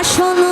আসন